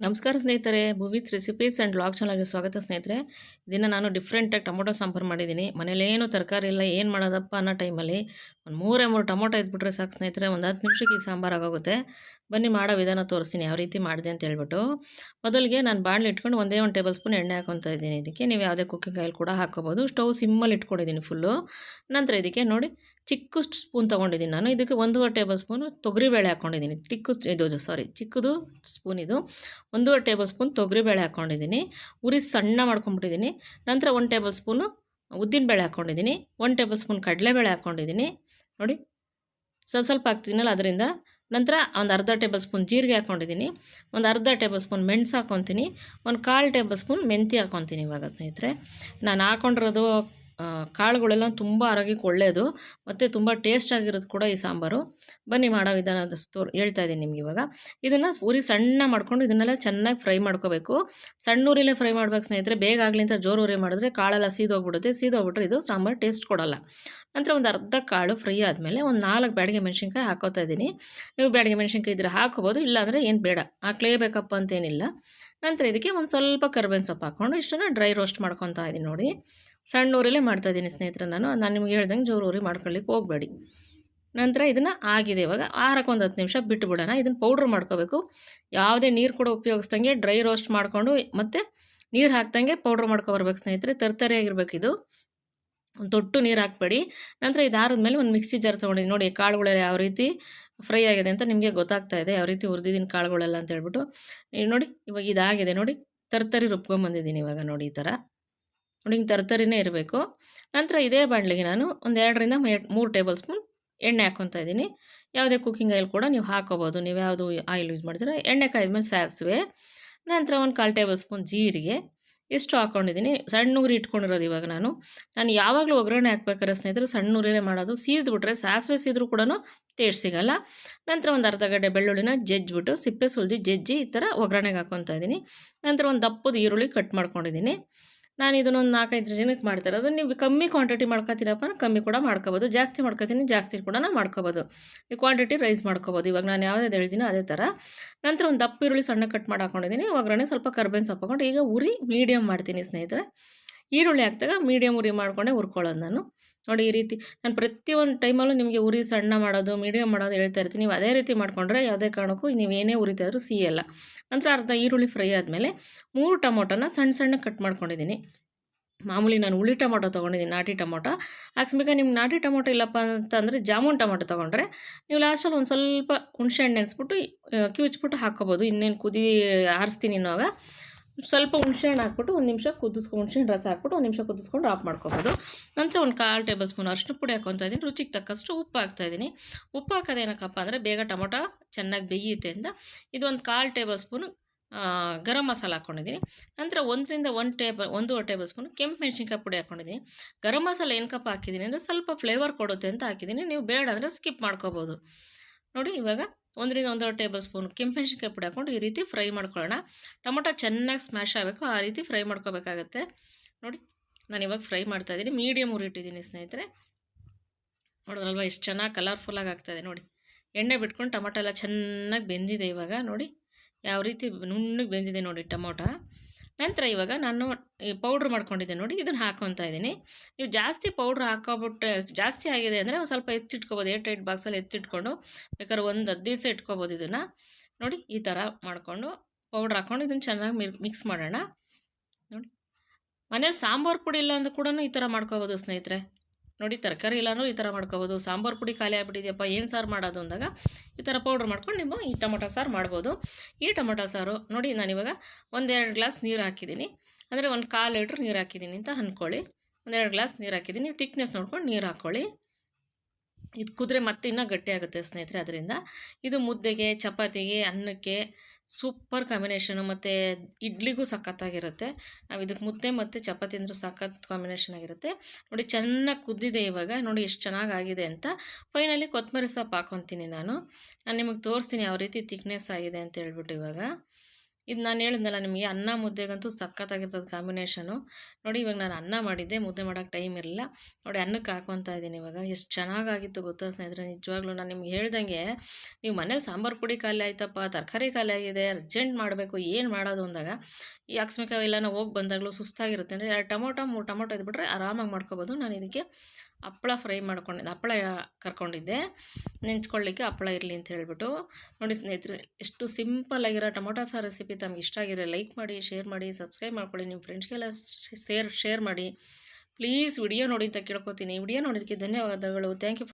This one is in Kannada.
ನಮಸ್ಕಾರ ಸ್ನೇಹಿತರೆ ಮೂವೀಸ್ ರೆಸಿಪೀಸ್ ಆ್ಯಂಡ್ ಬ್ಲಾಗ್ ಚಾನಲ್ಗೆ ಸ್ವಾಗತ ಸ್ನೇಹಿತರೆ. ಇದನ್ನು ನಾನು ಡಿಫ್ರೆಂಟಾಗಿ ಟೊಮೊಟೊ ಸಾಂಬಾರು ಮಾಡಿದ್ದೀನಿ. ಮನೇಲೇನು ತರಕಾರಿ ಇಲ್ಲ, ಏನು ಮಾಡೋದಪ್ಪ ಅನ್ನೋ ಟೈಮಲ್ಲಿ ಒಂದು ಮೂರೇ ಮೂರು ಟೊಮೊಟೊ ಇದ್ಬಿಟ್ರೆ ಸಾಕು ಸ್ನೇಹಿತರೆ. ಒಂದು ಹತ್ತು ನಿಮಿಷಕ್ಕೆ ಈ ಸಾಂಬಾರು ಆಗೋಗುತ್ತೆ. ಬನ್ನಿ ಮಾಡೋ ವಿಧಾನ ತೋರಿಸ್ತೀನಿ, ಯಾವ ರೀತಿ ಮಾಡಿದೆ ಅಂತ ಹೇಳ್ಬಿಟ್ಟು. ಮೊದಲಿಗೆ ನಾನು ಬಾಣಲಿ ಇಟ್ಕೊಂಡು ಒಂದೇ ಒಂದು ಟೇಬಲ್ ಸ್ಪೂನ್ ಎಣ್ಣೆ ಹಾಕೊತಾ ಇದ್ದೀನಿ. ಇದಕ್ಕೆ ನೀವು ಯಾವುದೇ ಕುಕ್ಕಿಂಗ್ ಆಯಿಲ್ ಕೂಡ ಹಾಕೋಬೋದು ಸ್ಟವ್ ಸಿಮ್ಮಲ್ಲಿ ಇಟ್ಕೊಂಡಿದ್ದೀನಿ ಫುಲ್ಲು. ನಂತರ ಇದಕ್ಕೆ ನೋಡಿ ಚಿಕ್ಕಷ್ಟು ಸ್ಪೂನ್ ತೊಗೊಂಡಿದ್ದೀನಿ ನಾನು. ಇದಕ್ಕೆ ಒಂದೂವರೆ ಟೇಬಲ್ ಸ್ಪೂನು ತೊಗರಿಬೇಳೆ ಹಾಕ್ಕೊಂಡಿದ್ದೀನಿ ಚಿಕ್ಕ ಇದು ಸಾರಿ ಚಿಕ್ಕದು ಸ್ಪೂನ್ ಇದು. ಒಂದೂವರೆ ಟೇಬಲ್ ಸ್ಪೂನ್ ತೊಗರಿಬೇಳೆ ಹಾಕ್ಕೊಂಡಿದ್ದೀನಿ ಉರಿ ಸಣ್ಣ ಮಾಡ್ಕೊಂಬಿಟ್ಟಿದ್ದೀನಿ ನಂತರ ಒಂದು ಟೇಬಲ್ ಸ್ಪೂನು ಉದ್ದಿನಬೇಳೆ ಹಾಕ್ಕೊಂಡಿದ್ದೀನಿ ಒಂದು ಟೇಬಲ್ ಸ್ಪೂನ್ ಕಡಲೆಬೇಳೆ ಹಾಕ್ಕೊಂಡಿದ್ದೀನಿ ನೋಡಿ ಸ್ವಲ್ಪ ಸ್ವಲ್ಪ ಹಾಕ್ತೀನಲ್ಲ, ಅದರಿಂದ ನಂತರ ಒಂದು ಅರ್ಧ ಟೇಬಲ್ ಸ್ಪೂನ್ ಜೀರಿಗೆ ಹಾಕ್ಕೊಂಡಿದ್ದೀನಿ, ಒಂದು ಅರ್ಧ ಟೇಬಲ್ ಸ್ಪೂನ್ ಮೆಣಸು ಹಾಕ್ಕೊತೀನಿ, ಒಂದು ಕಾಲು ಟೇಬಲ್ ಸ್ಪೂನ್ ಮೆಂತಿ ಹಾಕ್ಕೊತೀನಿ ಇವಾಗ ಸ್ನೇಹಿತರೆ. ನಾನು ಹಾಕ್ಕೊಂಡಿರೋದು ಕಾಳುಗಳೆಲ್ಲ ತುಂಬ ಆರೋಗ್ಯಕ್ಕೆ ಒಳ್ಳೆಯದು ಮತ್ತು ತುಂಬ ಟೇಸ್ಟ್ ಆಗಿರೋದು ಕೂಡ ಈ ಸಾಂಬಾರು. ಬನ್ನಿ ಮಾಡೋ ವಿಧಾನ ಹೇಳ್ತಾ ಇದ್ದೀನಿ ನಿಮ್ಗೆ ಇವಾಗ. ಇದನ್ನು ಉರಿ ಸಣ್ಣ ಮಾಡ್ಕೊಂಡು ಇದನ್ನೆಲ್ಲ ಚೆನ್ನಾಗಿ ಫ್ರೈ ಮಾಡ್ಕೋಬೇಕು. ಸಣ್ಣ ಉರಿಲೇ ಫ್ರೈ ಮಾಡ್ಬೇಕು ಸ್ನೇಹಿತರೆ. ಬೇಗ ಆಗಲಿ ಅಂತ ಜೋರು ಉರಿ ಮಾಡಿದ್ರೆ ಕಾಳೆಲ್ಲ ಸೀದೋಗ್ಬಿಡುತ್ತೆ. ಸೀದೋಗ್ಬಿಟ್ರೆ ಇದು ಸಾಂಬಾರು ಟೇಸ್ಟ್ ಕೊಡಲ್ಲ. ನಂತರ ಒಂದು ಅರ್ಧ ಕಾಳು ಫ್ರೈ ಆದಮೇಲೆ ಒಂದು ನಾಲ್ಕು ಬ್ಯಾಡಿಗೆ ಮೆಣಸಿನ್ಕಾಯಿ ಹಾಕೋತಾ ಇದ್ದೀನಿ. ನೀವು ಬ್ಯಾಡಿಗೆ ಮೆಣಸಿನ್ಕಾಯಿ ಇದ್ರೆ ಹಾಕೋಬೋದು, ಇಲ್ಲಾಂದರೆ ಏನು ಬೇಡ. ಹಾಕ್ಲೇಬೇಕಪ್ಪ ಅಂತೇನಿಲ್ಲ. ನಂತರ ಇದಕ್ಕೆ ಒಂದು ಸ್ವಲ್ಪ ಕರ್ಬೇವಿನ ಸೊಪ್ಪು ಹಾಕ್ಕೊಂಡು ಇಷ್ಟನ್ನು ಡ್ರೈ ರೋಸ್ಟ್ ಮಾಡ್ಕೊತಾ ಇದ್ದೀನಿ ನೋಡಿ. ಸಣ್ಣ ಊರಲ್ಲೇ ಮಾಡ್ತಾಯಿದ್ದೀನಿ ಸ್ನೇಹಿತರೆ ನಾನು. ನಾನು ನಿಮ್ಗೆ ಹೇಳ್ದಂಗೆ ಜೋರು ಊರಿ ಮಾಡ್ಕೊಳ್ಳಿಕ್ಕೆ ಹೋಗಬೇಡಿ. ನಂತರ ಇದನ್ನು ಆಗಿದೆ ಇವಾಗ ಆರಕ್ಕೆ ಒಂದು ಹತ್ತು ನಿಮಿಷ ಬಿಟ್ಟು ಬಿಡೋಣ ಇದನ್ನು ಪೌಡ್ರ್ ಮಾಡ್ಕೋಬೇಕು. ಯಾವುದೇ ನೀರು ಕೂಡ ಉಪಯೋಗಿಸ್ದಂಗೆ ಡ್ರೈ ರೋಸ್ಟ್ ಮಾಡಿಕೊಂಡು ಮತ್ತು ನೀರು ಹಾಕ್ದಂಗೆ ಪೌಡ್ರ್ ಮಾಡ್ಕೊಬರ್ಬೇಕು ಸ್ನೇಹಿತರೆ. ತರ್ತರಿಯಾಗಿರ್ಬೇಕು ಇದು. ಒಂದು ತೊಟ್ಟು ನೀರು ಹಾಕ್ಬೇಡಿ. ನಂತರ ಇದಾದ್ಮೇಲೆ ಒಂದು ಮಿಕ್ಸಿ ಜಾರ್ ತೊಗೊಂಡಿದ್ದೀನಿ ನೋಡಿ ಕಾಳುಗಳೆಲ್ಲ ಯಾವ ರೀತಿ ಫ್ರೈ ಆಗಿದೆ ಅಂತ ನಿಮಗೆ ಗೊತ್ತಾಗ್ತಾ ಇದೆ. ಯಾವ ರೀತಿ ಹುರಿದಿದ್ದೀನಿ ಕಾಳುಗಳೆಲ್ಲ ಅಂತ ಹೇಳ್ಬಿಟ್ಟು. ನೋಡಿ ಇವಾಗ ಇದಾಗಿದೆ ನೋಡಿ. ತರ್ತರಿ ರುಬ್ಕೊಂಬಂದಿದ್ದೀನಿ ಇವಾಗ ನೋಡಿ ಈ ಥರ ಹಿಂಗೆ ತರ್ತರಿನೇ ಇರಬೇಕು. ನಂತರ ಇದೇ ಬಾಣಲಿಗೆ ನಾನು ಒಂದು ಎರಡರಿಂದ ಮೂರು ಟೇಬಲ್ ಸ್ಪೂನ್ ಎಣ್ಣೆ ಹಾಕ್ಕೊತಾ ಇದ್ದೀನಿ. ಯಾವುದೇ ಕುಕ್ಕಿಂಗ್ ಆಯಿಲ್ ಕೂಡ ನೀವು ಹಾಕೋಬೋದು. ನೀವು ಯಾವುದು ಆಯಿಲ್ ಯೂಸ್ ಮಾಡಿದ್ರೆ ಎಣ್ಣೆ ಕಾಯ್ದ್ಮೇಲೆ ಸಾಸಿವೆ. ನಂತರ ಒಂದು ಕಾಲು ಟೇಬಲ್ ಸ್ಪೂನ್ ಜೀರಿಗೆ. ಇಷ್ಟು ಹಾಕ್ಕೊಂಡಿದ್ದೀನಿ ಸಣ್ಣ ಉರಿ ಇಟ್ಕೊಂಡಿರೋದು ಇವಾಗ ನಾನು. ನಾನು ಯಾವಾಗಲೂ ಒಗ್ಗರಣೆ ಹಾಕ್ಬೇಕಾದ್ರೆ ಸ್ನೇಹಿತರು ಸಣ್ಣ ಉರಿಲೇ ಮಾಡೋದು. ಸೀದ್ಬಿಟ್ರೆ ಸಾಸಿವೆ ಸೀದ್ರು ಕೂಡ ಟೇಸ್ಟ್ ಸಿಗಲ್ಲ. ನಂತರ ಒಂದು ಅರ್ಧ ಗಡ್ಡೆ ಬೆಳ್ಳುಳ್ಳಿನ ಜಜ್ಜಿಬಿಟ್ಟು ಸಿಪ್ಪೆ ಸುಲಿದು ಜಜ್ಜಿ ಈ ಥರ ಒಗ್ಗರಣೆಗೆ ಹಾಕ್ಕೊತಾ ಇದ್ದೀನಿ. ನಂತರ ಒಂದು ದಪ್ಪದ ಈರುಳ್ಳಿ ಕಟ್ ಮಾಡ್ಕೊಂಡಿದ್ದೀನಿ. ನಾನು ಇದನ್ನೊಂದು ನಾಲ್ಕೈದು ಜನಕ್ಕೆ ಮಾಡ್ತಾ ಇರೋದು ನೀವು ಕಮ್ಮಿ ಕ್ವಾಂಟಿಟಿ ಮಾಡ್ಕೊತೀರಪ್ಪ ಕಮ್ಮಿ ಕೂಡ ಮಾಡ್ಕೋಬೋದು. ಜಾಸ್ತಿ ಮಾಡ್ಕೊತೀನಿ, ಜಾಸ್ತಿ ಕೂಡ ಮಾಡ್ಕೋಬೋದು. ಈ ಕ್ವಾಂಟಿಟಿ ರೈಸ್ ಮಾಡ್ಕೋಬೋದು. ಇವಾಗ ನಾನು ಯಾವ್ದು ಹೇಳಿದ್ದೀನಿ ಅದೇ ಥರ ನಂತರ ಒಂದು ದಪ್ಪ ಈರುಳ್ಳಿ ಸಣ್ಣ ಕಟ್ ಮಾಡಿ ಹಾಕೊಂಡಿದ್ದೀನಿ ಒಗ್ಗರಣೆ ಸ್ವಲ್ಪ ಕರ್ಬೇವಿನ ಸೊಪ್ಪು ಹಾಕೊಂಡು ಈಗ ಉರಿ ಮೀಡಿಯಮ್ ಮಾಡ್ತೀನಿ ಸ್ನೇಹಿತರೆ. ಈರುಳ್ಳಿ ಹಾಕ್ದಾಗ ಮೀಡಿಯಮ್ ಉರಿ ಮಾಡ್ಕೊಂಡೆ ಹುರ್ಕೊಳ್ಳೋದು ನಾನು. ನೋಡಿ ಈ ರೀತಿ ನಾನು ಪ್ರತಿಯೊಂದು ಟೈಮಲ್ಲೂ ನಿಮಗೆ ಉರಿ ಸಣ್ಣ ಮಾಡೋದು ಮೀಡಿಯಮ್ ಮಾಡೋದು ಹೇಳ್ತಾ ಇರ್ತೀನಿ. ನೀವು ಅದೇ ರೀತಿ ಮಾಡಿಕೊಂಡ್ರೆ ಯಾವುದೇ ಕಾರಣಕ್ಕೂ ನೀವು ಏನೇ ಉರಿತಾದರೂ ಸಿಯಲ್ಲ ನಂತರ ಅರ್ಧ ಈರುಳ್ಳಿ ಫ್ರೈ ಆದಮೇಲೆ ಮೂರು ಟೊಮೊಟೊನ ಸಣ್ಣ ಸಣ್ಣ ಕಟ್ ಮಾಡ್ಕೊಂಡಿದ್ದೀನಿ. ಮಾಮೂಲಿ ನಾನು ಹುಳಿ ಟೊಮೊಟೊ ತೊಗೊಂಡಿದ್ದೀನಿ, ನಾಟಿ ಟೊಮೊಟೊ. ಹಾಕ್ಸ್ಬೇಕಾ ನಿಮ್ಗೆ ನಾಟಿ ಟೊಮೊಟೊ ಇಲ್ಲಪ್ಪ ಅಂತಂದರೆ ಜಾಮೂನ್ ಟೊಮೊಟೊ ತೊಗೊಂಡ್ರೆ ನೀವು ಲಾಸ್ಟಲ್ಲಿ ಒಂದು ಸ್ವಲ್ಪ ಹುಣಸೆ ಹಣ್ಣು ನೆನೆಸ್ಬಿಟ್ಟು ಕಿವುಚ್ಬಿಟ್ಟು ಹಾಕ್ಕೋಬೋದು. ಇನ್ನೇನು ಕುದಿ, ಆರಿಸ್ತೀನಿ ಅನ್ನೋವಾಗ ಸ್ವಲ್ಪ ಹುಣಸೆ ಹಣ್ಣು ಹಾಕ್ಬಿಟ್ಟು ಒಂದು ನಿಮಿಷ ಕುದಿಸ್ಕೊಂಡು ಹುಣಸೆ ಹಣ್ಣು ರಸ ಹಾಕ್ಬಿಟ್ಟು ಒಂದು ನಿಮಿಷ ಕುದಿಸ್ಕೊಂಡು ಆಫ್ ಮಾಡ್ಕೋಬೋದು. ನಂತರ ಒಂದು ಕಾಲು ಟೇಬಲ್ ಸ್ಪೂನ್ ಅರಿಶಿನ ಪುಡಿ ಹಾಕೊತಾ ಇದ್ದೀನಿ. ರುಚಿಗೆ ತಕ್ಕಷ್ಟು ಉಪ್ಪು ಹಾಕ್ತಾಯಿದ್ದೀನಿ ಉಪ್ಪು ಹಾಕೋದು ಏನಕ್ಕಪ್ಪ ಅಂದರೆ ಬೇಗ ಟೊಮೊಟೊ ಚೆನ್ನಾಗಿ ಬೇಯುತ್ತೆ ಅಂತ. ಇದು ಒಂದು ಕಾಲು ಟೇಬಲ್ ಸ್ಪೂನು ಗರಂ ಮಸಾಲ ಹಾಕ್ಕೊಂಡಿದ್ದೀನಿ. ನಂತರ ಒಂದರಿಂದ ಒಂದು ಟೇಬಲ್ ಒಂದೂವರೆ ಟೇಬಲ್ ಸ್ಪೂನ್ ಕೆಂಪು ಮೆಣಸಿನ್ಕಾಯಿ ಪುಡಿ ಹಾಕ್ಕೊಂಡಿದ್ದೀನಿ. ಗರಂ ಮಸಾಲ ಏನಕ್ಕಪ್ಪ ಹಾಕಿದ್ದೀನಿ ಅಂದರೆ ಸ್ವಲ್ಪ ಫ್ಲೇವರ್ ಕೊಡುತ್ತೆ ಅಂತ ಹಾಕಿದ್ದೀನಿ. ನೀವು ಬೇಡ ಅಂದರೆ ಸ್ಕಿಪ್ ಮಾಡ್ಕೋಬೋದು. ನೋಡಿ ಇವಾಗ ಒಂದರಿಂದ ಒಂದೂವರೆ ಟೇಬಲ್ ಸ್ಪೂನ್ ಕೆಂಪು ಮೆಣಸಿನ್ಕಾಯಿ ಪುಡಿ ಹಾಕ್ಕೊಂಡು ಈ ರೀತಿ ಫ್ರೈ ಮಾಡ್ಕೊಳ್ಳೋಣ. ಟೊಮೊಟೊ ಚೆನ್ನಾಗಿ ಸ್ಮ್ಯಾಶ್ ಆಗಬೇಕು, ಆ ರೀತಿ ಫ್ರೈ ಮಾಡ್ಕೋಬೇಕಾಗತ್ತೆ. ನೋಡಿ, ನಾನು ಇವಾಗ ಫ್ರೈ ಮಾಡ್ತಾ ಇದ್ದೀನಿ. ಮೀಡಿಯಮ್ ಉರಿಟ್ಟಿದ್ದೀನಿ ಸ್ನೇಹಿತರೆ. ನೋಡೋದಲ್ವ ಎಷ್ಟು ಚೆನ್ನಾಗಿ ಕಲರ್ಫುಲ್ಲಾಗಿ ಆಗ್ತಾಯಿದೆ ನೋಡಿ. ಎಣ್ಣೆ ಬಿಟ್ಕೊಂಡು ಟೊಮೊಟೊ ಎಲ್ಲ ಚೆನ್ನಾಗಿ ಬೆಂದಿದೆ ಇವಾಗ. ನೋಡಿ, ಯಾವ ರೀತಿ ನುಣ್ಣಗೆ ಬೆಂದಿದೆ ನೋಡಿ ಟೊಮೊಟೊ. ನಂತರ ಇವಾಗ ನಾನು ಪೌಡ್ರ್ ಮಾಡ್ಕೊಂಡಿದ್ದೆ ನೋಡಿ, ಇದನ್ನು ಹಾಕ್ಕೊತಾ ಇದ್ದೀನಿ. ನೀವು ಜಾಸ್ತಿ ಪೌಡ್ರ್ ಹಾಕೋಬಿಟ್ಟು ಜಾಸ್ತಿ ಆಗಿದೆ ಅಂದರೆ ಒಂದು ಸ್ವಲ್ಪ ಎತ್ತಿಟ್ಕೊಬೋದು ಏಟ್ ಏಟ್ ಬಾಕ್ಸಲ್ಲಿ ಎತ್ತಿಟ್ಕೊಂಡು, ಬೇಕಾದ್ರೆ ಒಂದು ಹತ್ತು ದಿವಸ ಇಟ್ಕೊಬೋದು ಇದನ್ನು. ನೋಡಿ, ಈ ಥರ ಮಾಡಿಕೊಂಡು ಪೌಡ್ರ್ ಹಾಕ್ಕೊಂಡು ಇದನ್ನು ಚೆನ್ನಾಗಿ ಮಿಕ್ಸ್ ಮಾಡೋಣ. ನೋಡಿ. ಮನೇಲಿ ಸಾಂಬಾರು ಪುಡಿ ಇಲ್ಲ ಅಂದ್ರೂ ಕೂಡ ಈ ಥರ ಮಾಡ್ಕೋಬೋದು ಸ್ನೇಹಿತರೆ. ನೋಡಿ ತರಕಾರಿ ಇಲ್ಲಾಂದ್ರೂ ಈ ಥರ ಮಾಡ್ಕೋಬೋದು. ಸಾಂಬಾರು ಪುಡಿ ಖಾಲಿ ಆಗಿಬಿಟ್ಟಿದ್ಯಪ್ಪ, ಏನು ಸಾರು ಮಾಡೋದು ಅಂದಾಗ ಈ ಥರ ಪೌಡ್ರ್ ಮಾಡ್ಕೊಂಡು ನೀವು ಈ ಟೊಮೊಟೊ ಸಾರು ಮಾಡ್ಬೋದು. ಈ ಟೊಮೊಟೊ ಸಾರು ನೋಡಿ ನಾನಿವಾಗ ಒಂದೆರಡು ಗ್ಲಾಸ್ ನೀರು ಹಾಕಿದ್ದೀನಿ. ಅಂದರೆ ಒಂದು ಕಾಲು ಲೀಟ್ರ್ ನೀರು ಹಾಕಿದ್ದೀನಿ ಅಂತ ಅಂದ್ಕೊಳ್ಳಿ ಒಂದೆರಡು ಗ್ಲಾಸ್ ನೀರು ಹಾಕಿದ್ದೀನಿ. ತಿಕ್ನೆಸ್ ನೋಡ್ಕೊಂಡು ನೀರು ಹಾಕ್ಕೊಳ್ಳಿ ಇದು ಕುದ್ರೆ ಮತ್ತೆ ಇನ್ನೂ ಗಟ್ಟಿ ಆಗುತ್ತೆ ಸ್ನೇಹಿತರೆ ಅದರಿಂದ. ಇದು ಮುದ್ದೆಗೆ, ಚಪಾತಿಗೆ, ಅನ್ನಕ್ಕೆ ಸೂಪರ್ ಕಾಂಬಿನೇಷನು ಮತ್ತು ಇಡ್ಲಿಗೂ ಸಖತ್ತಾಗಿರುತ್ತೆ. ನಾವು ಇದಕ್ಕೆ ಮುದ್ದೆ ಮತ್ತು ಚಪಾತಿ ಅಂದ್ರೆ ಸಖತ್ ಕಾಂಬಿನೇಷನ್ ಆಗಿರುತ್ತೆ. ನೋಡಿ ಚೆನ್ನಾಗಿ ಕುದ್ದಿದೆ ಇವಾಗ. ನೋಡಿ ಎಷ್ಟು ಚೆನ್ನಾಗಿ ಆಗಿದೆ ಅಂತ. ಫೈನಲಿ ಕೊತ್ತಂಬರಿ ಸೊಪ್ಪು ಹಾಕ್ಕೊತೀನಿ ನಾನು. ನಾನು ನಿಮಗೆ ತೋರಿಸ್ತೀನಿ ಯಾವ ರೀತಿ ತಿಕ್ನೆಸ್ ಆಗಿದೆ ಅಂತ ಹೇಳ್ಬಿಟ್ಟು ಇವಾಗ. ಇದು ನಾನು ಹೇಳಿದ್ನಲ್ಲ ನಿಮಗೆ, ಅನ್ನ ಮುದ್ದೆಗಂತೂ ಸಖತ್ತಾಗಿರ್ತದೆ ಕಾಂಬಿನೇಷನು ನೋಡಿ ಇವಾಗ ನಾನು ಅನ್ನ ಮಾಡಿದ್ದೆ, ಮುದ್ದೆ ಮಾಡೋಕ್ಕೆ ಟೈಮ್ ಇರಲಿಲ್ಲ. ನೋಡಿ ಅನ್ನಕ್ಕೆ ಹಾಕೊತಾ ಇದ್ದೀನಿ ಇವಾಗ. ಎಷ್ಟು ಚೆನ್ನಾಗಾಗಿತ್ತು ಗೊತ್ತಾ ಸ್ನೇಹಿತರೆ, ನಿಜವಾಗ್ಲೂ ನಾನು ನಿಮ್ಗೆ ಹೇಳ್ದಂಗೆ, ನೀವು ಮನೇಲಿ ಸಾಂಬಾರು ಪುಡಿ ಖಾಲಿ ಆಯ್ತಪ್ಪ, ತರಕಾರಿ ಖಾಲಿ ಆಗಿದೆ ಅರ್ಜೆಂಟ್ ಮಾಡಬೇಕು, ಏನು ಮಾಡೋದು ಅಂದಾಗ, ಈ ಆಕಸ್ಮಿಕ ಇಲ್ಲ ನಾವು ಹೋಗಿ ಬಂದಾಗಲೂ ಸುಸ್ತಾಗಿರುತ್ತೆ. ಅಂದರೆ ಎರಡು ಟೊಮೊಟೊ, ಮೂರು ಟೊಮೊಟೊ ಇದ್ಬಿಟ್ರೆ ಆರಾಮಾಗಿ ಮಾಡ್ಕೋಬೋದು. ನಾನು ಇದಕ್ಕೆ ಹಪ್ಪಳ ಫ್ರೈ ಮಾಡ್ಕೊಂಡಿದ್ದೆ ಹಪ್ಪಳ ಕರ್ಕೊಂಡಿದ್ದೆ. ನೆಂಚ್ಕೊಳ್ಳಿಕ್ಕೆ ಹಪ್ಪಳ ಇರಲಿ ಅಂತ ಹೇಳಿಬಿಟ್ಟು. ನೋಡಿ ಸ್ನೇಹಿತರೆ, ಎಷ್ಟು ಸಿಂಪಲ್ ಆಗಿರೋ ಟೊಮೊಟೊ ಸಾರು ರೆಸಿಪಿ ತಮ್ಗೆ ಇಷ್ಟ ಆಗಿರೋ ಲೈಕ್ ಮಾಡಿ, ಶೇರ್ ಮಾಡಿ, ಸಬ್ಸ್ಕ್ರೈಬ್ ಮಾಡ್ಕೊಳ್ಳಿ. ನಿಮ್ಮ ಫ್ರೆಂಡ್ಸ್ಗೆಲ್ಲ ಶೇರ್ ಶೇರ್ ಮಾಡಿ. ಪ್ಲೀಸ್ ವಿಡಿಯೋ ನೋಡಿ ಅಂತ ಕೇಳ್ಕೊತೀನಿ. ವಿಡಿಯೋ ನೋಡಿದ್ದಕ್ಕೆ ಧನ್ಯವಾದಗಳು. Thank you